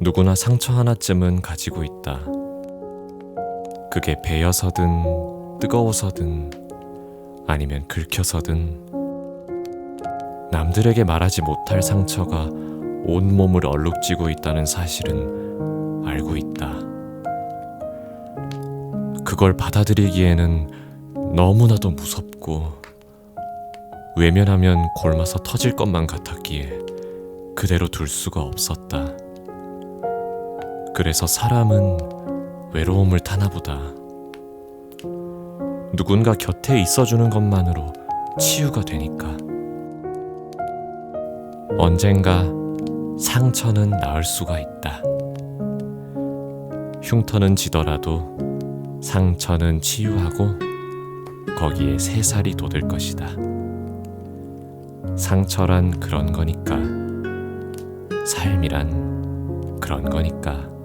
누구나 상처 하나쯤은 가지고 있다. 그게 베어서든 뜨거워서든 아니면 긁혀서든 남들에게 말하지 못할 상처가 온몸을 얼룩지고 있다는 사실은 알고 있다. 그걸 받아들이기에는 너무나도 무섭고 외면하면 골마서 터질 것만 같았기에 그대로 둘 수가 없었다. 그래서 사람은 외로움을 타나 보다. 누군가 곁에 있어주는 것만으로 치유가 되니까. 언젠가 상처는 나을 수가 있다. 흉터는 지더라도 상처는 치유하고 거기에 새살이 돋을 것이다. 상처란 그런 거니까. 삶이란 그런 거니까.